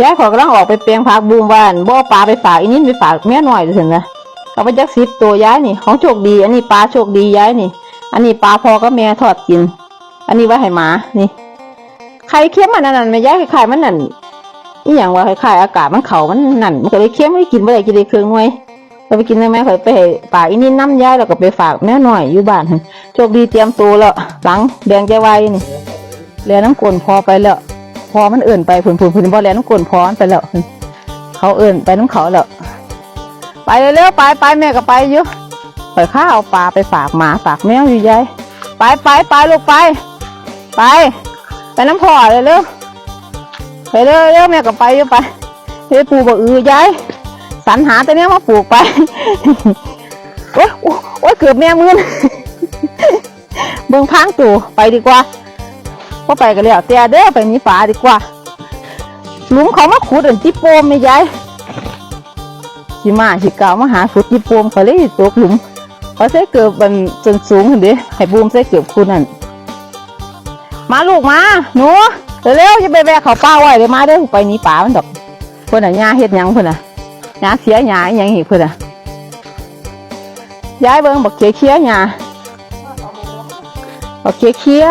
ยายขอกำลังออกไปเปลียงผักบูมบ้านบ่อปลาไปฝากอีนิดไปฝากแม่หน่อยถึงนะเอาไปจักสิบตัวยายนี่ ของโชคดี อันนี้ปลาโชคดียายนี่ อันนี้ปลาพอก็แม่ทอดกิน อันนี้ไว้ให้หมานี่ไข่เค็มมันอันนั้นแม่ยายไข่มันนั่นอีหยังว่าไข่อากาศมันเข่ามันนั่นมันก็เลยเค็มไม่กินบ่ได้กินได้เครื่องหน่วยเราไปกินได้ไหมข่อยไปให้ฝากอีนิดน้ำยายแล้วก็ไปฝากแม่หน่อยอยู่บ้านโชคดีเตรียมตัวแล้วหลังแดงใจไวนี่เรียนน้ำกลนพอไปแล้ว พอมันเอิ่นไปผุนผุนผุนบ่แล้วน้ำกลนพอมันไปแล้วเขาเอิ่นไปน้ำเขาแล้วไปเร็วๆไปไปแม่ก็ไปอยู่ปข้าเอาปลาไปฝากหมาฝากแมวอยู่ยายไปไปไปลูกไป ไปไปน้ำพอเลยเร็วไปเร็วเร็วแม่ก็ไปอยู่ไปเฮ้ยปลูกบ่อือยายสรรหาแต่เนี้ยมาปลูกไปโอ้ยโอ้ยโอ้ยเกือบแม่มือนเบิ่งพังตู่ไปดีกว่า พอไปกันแล้วแต่เด้อไปมีป่าดีกว่าหลุมเขามาขุดอันจิโปมไม่ยายสิมาสิเก่ามาหาขุดจิโปมเขาเลยตกหลุมเขาใส่เกือบมันจนสูงเห็นดิให้บูมใส่เกือบคุณนั่นมาลูกมาหนูเร็วๆจะไปแบกเขาป้าไว้เลยมาเด้อไปนี้ป่ามันดอกเพื่อนอะหญ้าเฮ็ดหยังเพื่อนอะหญ้าเสียหญ้าอหยังอีกเพื่อนอะย้ายเบิ่งบอกเคี้ยเคี้ยหญ้าบอกเคี้ยเคี้ย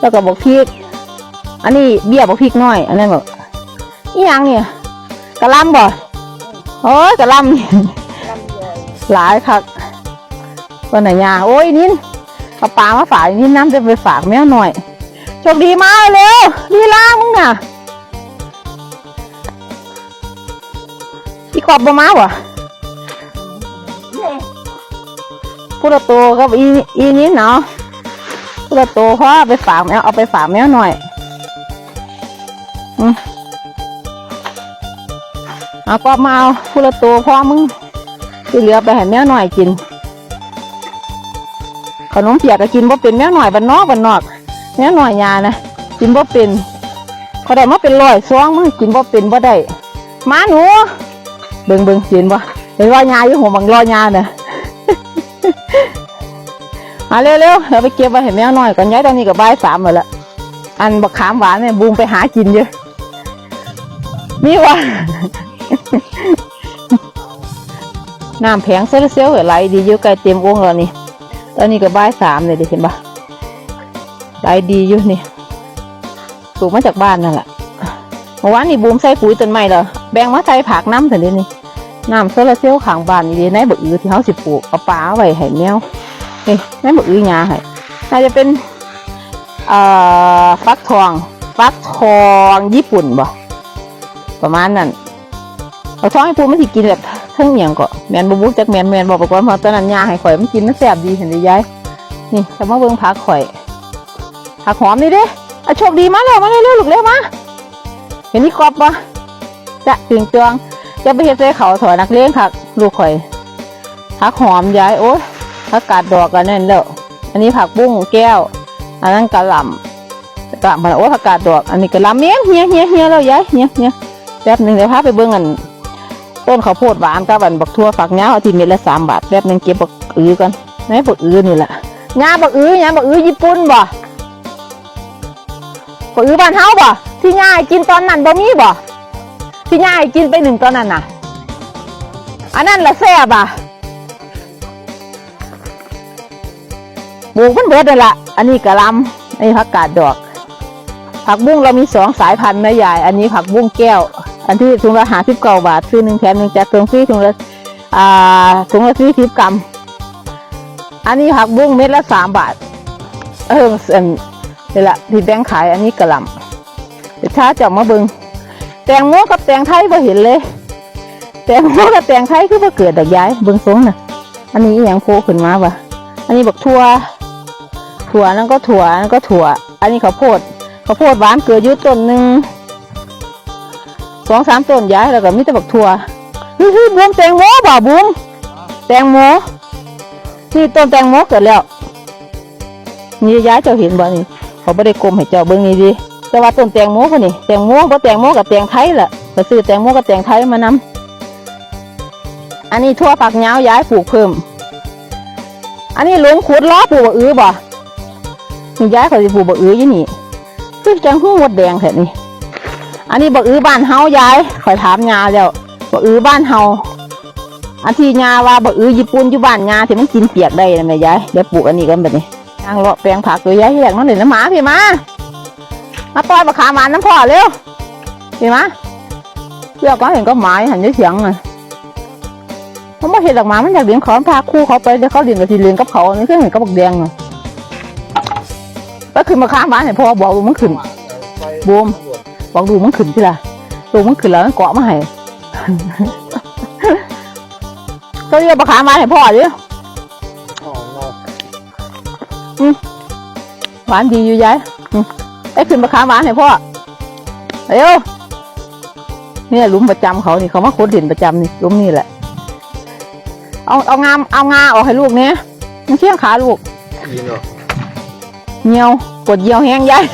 แล้วก็บอกพริก อันนี้เบี้ยบอกพริกน้อย อันนั้นบอกอีหยังเนี่ยกระลำบ่โอ้ยกระลำนี่หลายคักวันไหนยาโอ้ยนินเอาปลามาฝากนินน้ำจะไปฝากแมวหน่อยโชคดีมากเร็วลีลามึงน่ะอีกอบบ่มาวะพูดโตกับอีอีนี้เนาะพุละโตพ่อไปฝากแมวเอาไปฝากแมวหน่อย เอาก็มาเอาพุละโตพ่อมึงที่เหลือไปให้แมวหน่อยกิน ขนมเปียกก็กินบ่เป็นแมวหน่อยบันนอกบันนอกแมวหน่อยยานะกินบ่เป็นเขาได้มาเป็นร้อยซองมึงกินบ่เป็นบ่ได้มาหนูเบิ่งเบิ่งกินบ่เห็นว่ายาอยู่หัวบังรอยาเน่ะมาเร็วๆเดี๋ยวไปเก็บไว้ให้แมวหน่อยก่อนย้ายตอนนี้ก็บ่ายสามหมดละอันบักขามหวานเนี่ยบูมไปหากินเยอะ นี่วะน้ำแผงเซลเซลล์ไหลดีอยู่ไกลเต็มวงแล้วนี่ตอนนี้ก็บ่ายสามเลยดิเห็นปะไหลดีอยู่นี่ปลูกมาจากบ้านนั่นแหละเมื่อวานนี่บูมใส่ปุ๋ยต้นไม้แล้วแบ่งมาใส่ผักน้ำถึงนี้นี่น้ำโซลาเซลล์ข้างบ้านนี่ดีในบ่อือที่เขาสิปลูกเอาปลาไว้ให้แมวนี่แม่บอกอือยาให้น่าจะเป็นเอ่อฟักทองฟักทองญี่ปุ่นบ่ ประมาณนั้นฟักทองญี่ปุ่นมันสิกินแบบเทั้งเมียงก็แมนบบุกจากแมนแมนบอกไปก่อนเพราตอนนั้นยาให้ข่อยมันกินมันแซ่บดีเห็นดิยายนี่แต่มาเบิ่งผักข่อยผักหอมนี่เด้อะโชคดีมาแล้วมาเร็วๆลูกเร็วมาเห็นนี่กรอบปะจะตึงตวงจะไปเฮ็ดใส่เขาถอยนักเลี้ยงค่ะลูกข่อยผักหอมยายโอ้ยผักกาดดอกกันนั่นแล้วอันนี้ผักบุ้งแก้ว อันนั้นกะหล่ำกะหล่ำมันโอ้ผักกาดดอก อันนี้กะหล่ำเมี้ยงเฮียเฮียเฮียแล้วยายเฮียเฮีย แป๊บหนึ่งเดี๋ยวพาไปเบิ่งกันต้นข้าวโพดหวานกับอันบักทั่วฝักเงาที่เม็ดละสามบาทแป๊บหนึ่งเก็บบักอือกันไหนบักอือนี่แหละงาบักอือหยังบักอือญี่ปุ่นบ่บักอือบ้านเฮาบ่ที่ย่าให้กินตอนนั้นบ่มีบ่ที่ย่าให้กินไปหนึ่งตอนนั้นน่ะ อันนั้นละแซ่บอะปลูกมันเบิดนั่นละอันนี้กะลำอันนี้ผักกาดดอก ผักบุ้งเรามีสองสายพันธุ์นะยาย อันนี้ผักบุ้งแก้ว อันที่ถุงละหาสิบเก้าบาทซื้อหนึ่งแถมหนึ่งแจกถุงฟรีถุงละอ่าถุงละสี่สิบกรัม อันนี้ผักบุ้งเม็ดละสามบาท เอออันนี่ละที่แบงขายอันนี้กระลำเดี๋ยวช้าจะเอามาเบิงแตงโมกับแตงไทยบ่เห็นเลย แตงโมกับแตงไทยคือบ่เกิดดอกย้ายเบิงทรงน่ะ อันนี้อย่างโผล่ขึ้นมาปะอันนี้บักทั่วถั่วนั่นก็ถั่วนั่นก็ถั่ว อันนี้ข้าวโพดข้าวโพดหวานเกลือยุต้นหนึ่ง สองสามต้นย้ายแล้วก็มีแต่บักถั่วเฮ้ยเฮ้ยบูมแตงโมบ่าบูมแตงโมนี่ต้นแตงโมเกิดแล้วนี่ย้ายเจ้าเห็นบ่นี่เขาไม่ได้กลมให้เจ้าเบิ่งนี่ดิแต่ว่าต้นแตงโมคนนี่แตงโมบ่แตงโมกับแตงไทยแหละก็ซื้อแตงโมกับแตงไทยมานำอันนี้ทั่วผักเงาย้ายปลูกเพิ่ม อันนี้หลงขุดล้อปลูกบะอือบ่นี่ย้ายเขาสิปลูกบะอืออยู่นี่คือจังหู้มดแดงแท้นี่ อันนี้บักอื้อบ้านเฮายายขอยถามยาแล้วบักอื้อบ้านเฮาอันที่ยาว่าบักอื้อญี่ปุ่นอยู่บ้านยาที่มันกินเปียกได้นะแม่ยายเดี๋ยวปลูกอันนี้กันแบบนี้ยางเลาะแปลงผักตัวยายแยกน้องเด่นน้ำหมาพี่มามาต้อนมะขามหวานน้ำพ่อเร็วพี่มาเลือกก็เห็นก็หมายหันได้เสียงอะเขาไม่เห็นหลักหมามันอยากเลี้ยงเขาพาคู่เขาไปเดี๋ยวเขาเลี้ยงกับทีเลี้ยงกับเขานี่คือเห็นกับบักแดงอะก็คือมะขามหวานเห็นพ่อบอกมันขึ้นบวม บอกดูมันขึ้นที่ละดูมันขึ้นแล้วมันเกาะมาให้ก็เรียกปลาขามาให้พ่อดิอ๋อเนาะหวานดีอยู่ยายอืมไอ้ขึ้นปลาขาหวานให้พ่อเร็วเนี่ยหลุมประจำเขานี่เขามาขุดดินประจำนี่หลุมนี่แหละ เอาเอางามเอางาออกให้ลูกเนี่ยมันเชี่ยงขาลูกยินเหรอเหี่ยวปวดเหี่ยวแห้งยาย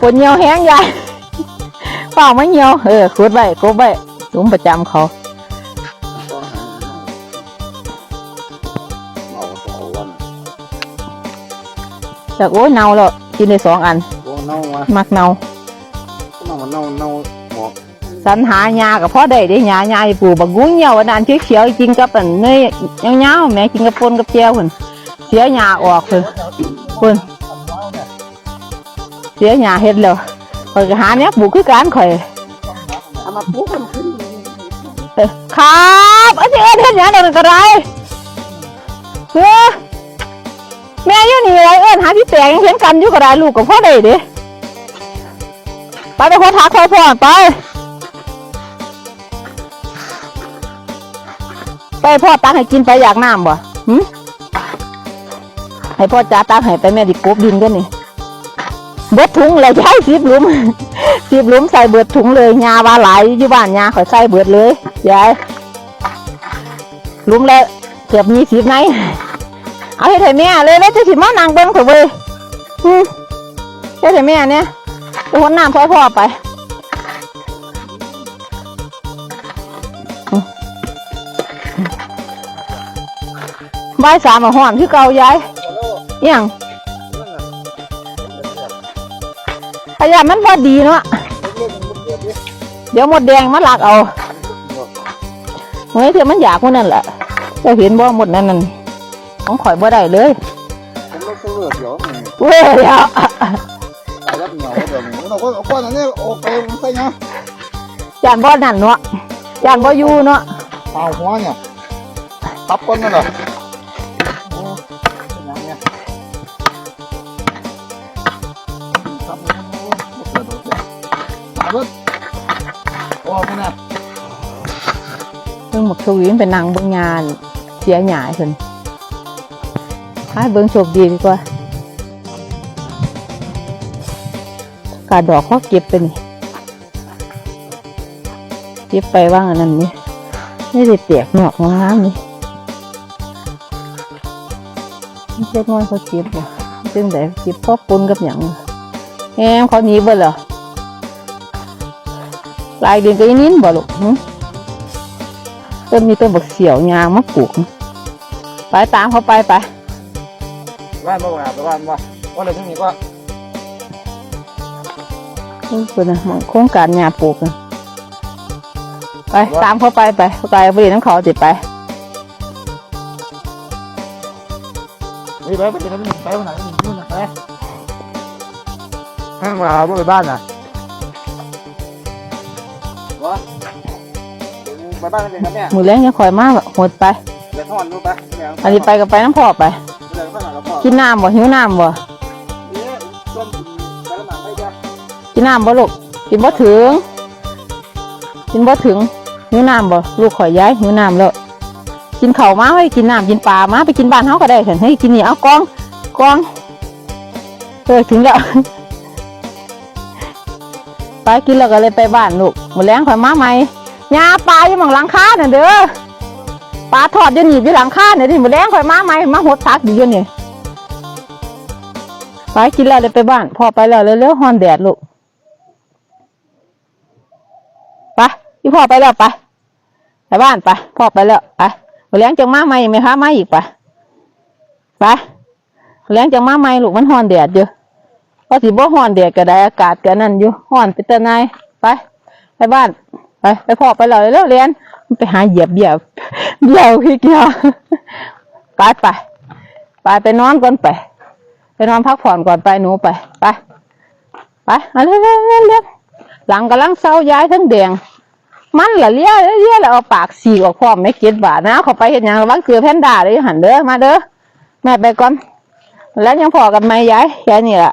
ปวดเหี่ยวแห้งยาย เปล่าไม่เหี่ยวเออขุดไว้กบไว้หลุมประจำเขาต้อาเอาต่อวันจากโอ้ยเน่าแล้วกินได้สองอัน โอ้เน่ามามักเน่าเน่ามันเน่าเน่าหมอกสันหาหญ้ากับพ่อได้ได้หญ้าหญ้าให้ปลูกบักกุ้งเหี่ยวอันนั้นเขียวๆกินกับอันเนยเงาๆแม่กินกับปนกับแจ่วพุ่นเสียหญ้าออกพุ่นพุ่นเสียหญ้าเฮ็ดแล้ว ข่อยก็หาเนี้ยปลูกคือกันข่อยเอามาปุ๊บมันขึ้นเอ้อครับอันนี้เอิ้นเฮ็ดหยังนั่นก็ได้เฮ้อแม่อยู่นี่ไรเอิ้นหาพี่แตงเห็นกันอยู่ก็ได้ลูกกับพ่อได้เด้ไปไปพ่อทักพ่อพ่อไป ไปพ่อตักให้กินไปอยากน้ำบ่หึให้พ่อจ้าตักให้ไปแม่ดิกบดินกันนี่ เบิดถุงเลยใช้สิบหลุมสิบหลุมใส่เบิดถุงเลยยาว่าหลายอยู่บ้านยาข่อยใส่เบิดเลยยายหลุมแล้วเกือบมีสิบไหนเอาให้ไถแม่เลยแล้วจะสิมานั่งเบิ้งเถอะเว้ยหึให้ไถแม่เนี่ยไปหนน้ำพ่อพ่อไปบ่ายสามมาห่อนคือเก่ายายอิหยัง ยะมันพอดีเนาะเดี๋ยวหมดแดงมาหลักเอาเฮ้ยเดี๋ยวมันอยากมันนั่นแหละเจะเห็นบ่หมดนั่นนั่นของข่อยบ่ได้เลยผมไม่เลือกเดี๋ยวเว้ยเดี๋ยวตายรับเหนียวเดี๋ยวนี้เราก็ก้อนอันนี้โอเคใช่ไหมยานบ่นั่นเนาะยานบ่อยู่เนาะเอาหัวเนี่ยทับก้อนนั่นเหรอ ชคดีมันเป็นนางเบิ่งงานเสียหยายเพิ่นให้เบิ่งโชคดีดีกว่ากาดอกเขาเก็บไปนี่เก็บไปว่างอันนั้นนี่ไม่ได้เปียกหนอกงามนี่ไม่ใช่น้อยเขาเก็บบ่จึงได้เก็บพอปนกับหยังแอมเขาหนีเบ่เหรอลายเดือนก็อีนินบ่ลูก หึต้นนี้ต้นบักเสียวยางมะปลูกไปตามเขาไปไปบ้านบ้านบ้านบ้านว่าอะไรที่นี่ก็นี่คือนะมันโครงการหญ้าปลูกนะไปตามเขาไปไปไปไปเรียนน้ำเขาติดไปไปไปไปไปไปวันไหนนู่นนะไปให้มาหาไปบ้านนะวะ ไปบ้านกันครับแม่มือแรงยังคอยมากหดไปเดี๋ยวทอดดูไปอันนี้ไปกับไปน้ำพ่อไปเดี๋ยวข้างหลังกับพ่อกินน้ำบ่หิวน้ำบ่เนี่ยต้มไปแล้วหนังไปจ้ะกินน้ำบ่ลูกกินบ่ถึง กินบ่ถึงหิวน้ำบ่ลูกข่อยย้ายหิวน้ำแล้วกินข้าวมาไว้กินน้ำกินปลามาไปกินบ้านเฮาก็ได้เห็นให้กินนี่เอากองกองเออถึงแล้วไปกินแล้วก็เลยไปบ้านลูกมื้อแรงข่อยมาใหม่ ยาปลาอยู่หม่องหลังคาน่ะเด้อปลาทอดอยู่นี่อยู่หลังคาเนี่ยนี่มือแรงข่อยมาใหมมาหดทักอยู่อยู่นี่ไปกินแล้วเลยไปบ้านพ่อไปแล้วเร็วๆฮอนแดดลูกไปพี่พ่อไปแล้วไปไปบ้านไปพ่อไปแล้วไปมือแรงจังมาใหมไหมคะมาอีกไปไปมือแรงจังมาใหมลูกมันฮอนแดดอยู่พอสิบ่ฮอนแดดก็ได้อากาศก็นั่นอยู่ฮอนเป็นตาหนายไปไปบ้าน ไปไปพอไปเลยแล้วเรียนไปหาเหยียบเหยียบเหยียบขี้เกียจไปไปไปไปนอนก่อนไป ไปนอนพักผ่อนก่อนไปหนูไปไปไปเอาเร็วเร็วเร็วหลังกำลังเศร้าย้ายทั้งแดงมันละเลี้ยเลี้ยแล้วเอาปากสีกออกพร้อมไม่เก็ดบาทนะขาไปเห็นอยังระวังเจอแพนด้าเลยหันเด้อมาเด้อแม่ไปก่อนแล้วยังพอกันไหมยายแค่นี้แหละ